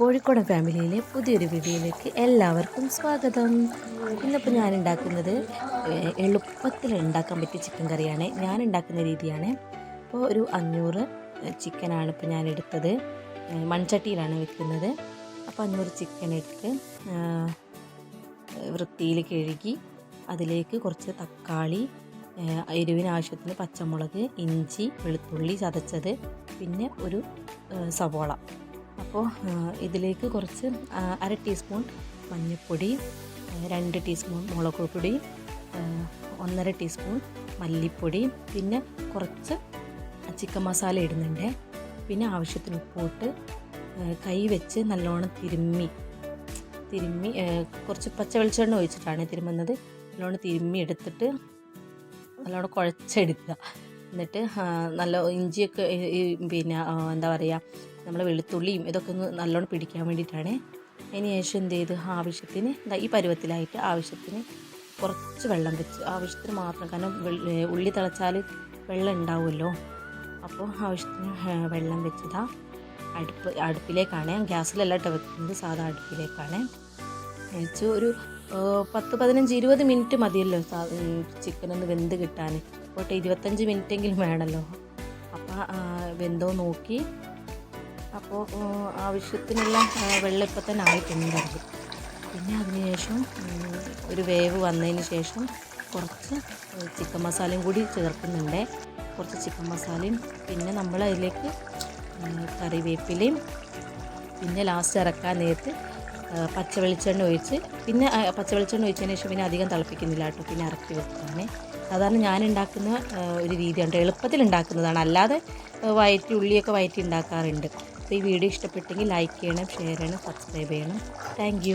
കോഴിക്കോട് ഫാമിലിയിലെ പുതിയൊരു വീഡിയോയിലേക്ക് എല്ലാവർക്കും സ്വാഗതം. ഇന്നിപ്പോൾ ഞാൻ ഉണ്ടാക്കുന്നത് എളുപ്പത്തിൽ ഉണ്ടാക്കാൻ പറ്റിയ ചിക്കൻ കറിയാണ്. ഞാൻ ഉണ്ടാക്കുന്ന രീതിയാണ്. ഇപ്പോൾ ഒരു അഞ്ഞൂറ് ചിക്കനാണ് ഇപ്പോൾ ഞാൻ എടുത്തത് മൺചട്ടിയിലാണ് വെക്കുന്നത്. അപ്പോൾ അഞ്ഞൂറ് ചിക്കൻ എടുത്ത് വൃത്തിയിൽ കഴുകി അതിലേക്ക് കുറച്ച് തക്കാളി എരിവിന് ആവശ്യത്തിന് പച്ചമുളക് ഇഞ്ചി വെളുത്തുള്ളി ചതച്ചത് പിന്നെ ഒരു സവോള. അപ്പോൾ ഇതിലേക്ക് കുറച്ച് അര ടീസ്പൂൺ മഞ്ഞൾപ്പൊടി രണ്ട് ടീസ്പൂൺ മുളക് പൊടി ഒന്നര ടീസ്പൂൺ മല്ലിപ്പൊടി പിന്നെ കുറച്ച് ചിക്കൻ മസാല ഇടുന്നുണ്ട്. പിന്നെ ആവശ്യത്തിന് ഉപ്പിട്ട് കൈ വെച്ച് നല്ലോണം തിരുമ്മി തിരുമ്മി കുറച്ച് പച്ച വെളിച്ചെണ്ണ ഒഴിച്ചിട്ടാണ് തിരുമ്മുന്നത് നല്ലോണം തിരുമ്മി എടുത്തിട്ട് നല്ലോണം കുഴച്ചെടുക്കുക. എന്നിട്ട് നല്ല ഇഞ്ചിയൊക്കെ പിന്നെ എന്താ പറയുക നമ്മൾ വെളുത്തുള്ളിയും ഇതൊക്കെ ഒന്ന് നല്ലോണം പിടിക്കാൻ വേണ്ടിയിട്ടാണ്. അതിന് ശേഷം എന്ത് ചെയ്ത്? ആവശ്യത്തിന് എന്താ ഈ പരുവത്തിലായിട്ട് ആവശ്യത്തിന് കുറച്ച് വെള്ളം വെച്ച് ആവശ്യത്തിന് മാത്രം കാരണം ഉള്ളി തിളച്ചാൽ വെള്ളം ഉണ്ടാവുമല്ലോ. അപ്പോൾ ആവശ്യത്തിന് വെള്ളം വെച്ചതാ അടുപ്പ് അടുപ്പിലേക്കാണ്. ഗ്യാസിലല്ല കേട്ടോ വെക്കുന്നത് സാധാ അടുപ്പിലേക്കാണ്. വെച്ച് ഒരു പത്ത് പതിനഞ്ച് ഇരുപത് മിനിറ്റ് മതിയല്ലോ ചിക്കൻ ഒന്ന് വെന്ത് കിട്ടാൻ പോട്ടെ ഇരുപത്തഞ്ച് മിനിറ്റെങ്കിലും വേണമല്ലോ അപ്പോൾ വെന്തോ നോക്കി. അപ്പോൾ ആവശ്യത്തിനുള്ള വെള്ളം ഇപ്പം തന്നെ ആയിട്ടുണ്ടായിരുന്നു പിന്നെ അതിനുശേഷം ഒരു വേവ് വന്നതിന് ശേഷം കുറച്ച് ചിക്കൻ മസാലയും കൂടി ചേർക്കുന്നുണ്ട്. കുറച്ച് ചിക്കൻ മസാലയും പിന്നെ നമ്മൾ അതിലേക്ക് കറിവേപ്പിലയും പിന്നെ ലാസ്റ്റ് ഇറക്കാൻ നേരത്ത് ആ, പച്ച വെളിച്ചെണ്ണ ഒഴിച്ച് പിന്നെ പച്ചവെളിച്ചെണ്ണ പച്ച വെളിച്ചെണ്ണ ഒഴിച്ചതിന് ശേഷം പിന്നെ അധികം തിളപ്പിക്കുന്നില്ല കേട്ടോ. പിന്നെ ഇറക്കി വെക്കുകയാണ് സാധാരണ ഞാൻ ഉണ്ടാക്കുന്ന ഒരു രീതിയുണ്ട് എളുപ്പത്തിൽ ഉണ്ടാക്കുന്നതാണ്. അല്ലാതെ വയറ്റി ഉള്ളിയൊക്കെ വയറ്റി ഉണ്ടാക്കാറുണ്ട്. അപ്പോൾ ഈ വീഡിയോ ഇഷ്ടപ്പെട്ടെങ്കിൽ ലൈക്ക് ചെയ്യണം ഷെയർ ചെയ്യണം സബ്സ്ക്രൈബ് ചെയ്യണം. താങ്ക്